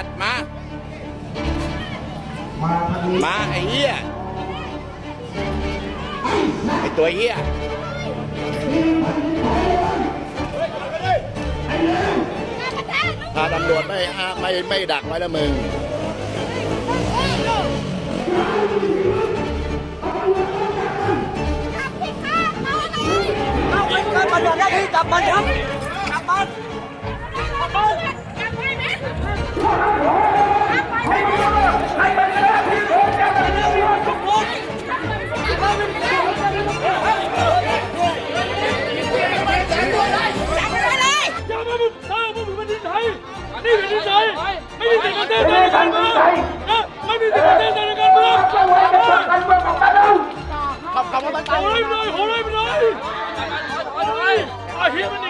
สัตว์มามาทางนี้มาไอ้เหี้ย ไอ้ตัวเหี้ยถ้าตำรวจไม่อะไม่ไม่ดักไว้แล้วมึงเอาไปการปฏิบัติหน้าที่จับมันครับจับมัน อย่ามาบุกเธอมาบุกแผ่นดินไทยนี่แผ่นดินไทยไม่มีสิทธิ์มาเต้นในการเมืองนะไม่มีสิทธิ์มาเต้นในการเมืองขับขับมาตั้งใจโอ้ยไปเลยโอ้ยไปเลยไอ้เฮียมันหนี